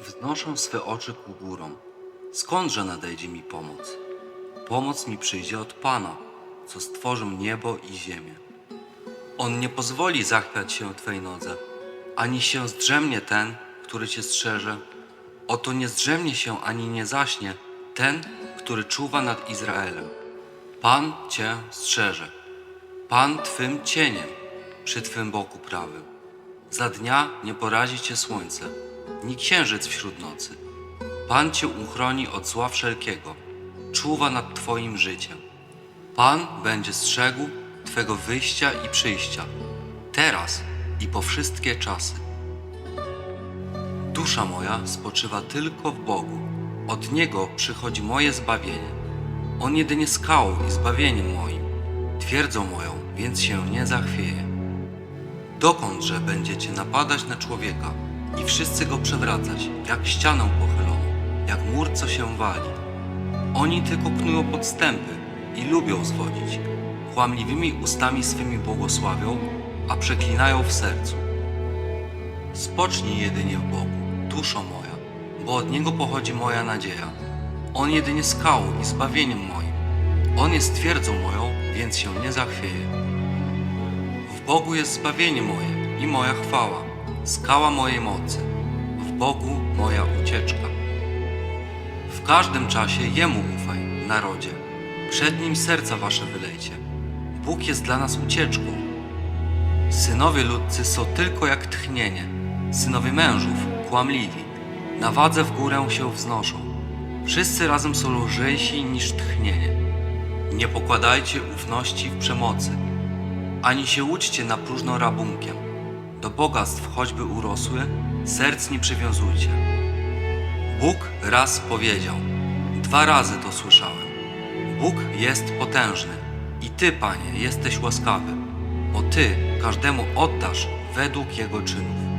Wznoszę swe oczy ku górom. Skądże nadejdzie mi pomoc? Pomoc mi przyjdzie od Pana, co stworzył niebo i ziemię. On nie pozwoli zachwiać się Twej nodze, ani się zdrzemnie ten, który Cię strzeże. Oto nie zdrzemnie się ani nie zaśnie ten, który czuwa nad Izraelem. Pan Cię strzeże. Pan Twym cieniem przy Twym boku prawym. Za dnia nie porazi Cię słońce, ni księżyc wśród nocy. Pan Cię uchroni od zła wszelkiego, czuwa nad Twoim życiem. Pan będzie strzegł Twego wyjścia i przyjścia, teraz i po wszystkie czasy. Dusza moja spoczywa tylko w Bogu, od Niego przychodzi moje zbawienie. On jedynie skałą i zbawieniem moim, twierdzą moją, więc się nie zachwieje. Dokądże będziecie napadać na człowieka i wszyscy go przewracać, jak ścianę pochyloną, jak mur, co się wali. Oni tylko knują podstępy i lubią zwodzić. Kłamliwymi ustami swymi błogosławią, a przeklinają w sercu. Spocznij jedynie w Bogu, duszo moja, bo od Niego pochodzi moja nadzieja. On jedynie skałą i zbawieniem moim. On jest twierdzą moją, więc się nie zachwieje. W Bogu jest zbawienie moje i moja chwała, skała mojej mocy. W Bogu moja ucieczka. W każdym czasie Jemu ufaj, narodzie. Przed Nim serca wasze wylejcie. Bóg jest dla nas ucieczką. Synowie ludcy są tylko jak tchnienie. Synowie mężów kłamliwi. Na wadze w górę się wznoszą. Wszyscy razem są lżejsi niż tchnienie. Nie pokładajcie ufności w przemocy, ani się łudźcie na próżno rabunkiem. Do bogactw choćby urosły, serc nie przywiązujcie. Bóg raz powiedział, dwa razy to słyszałem. Bóg jest potężny i Ty, Panie, jesteś łaskawy, bo Ty każdemu oddasz według jego czynów.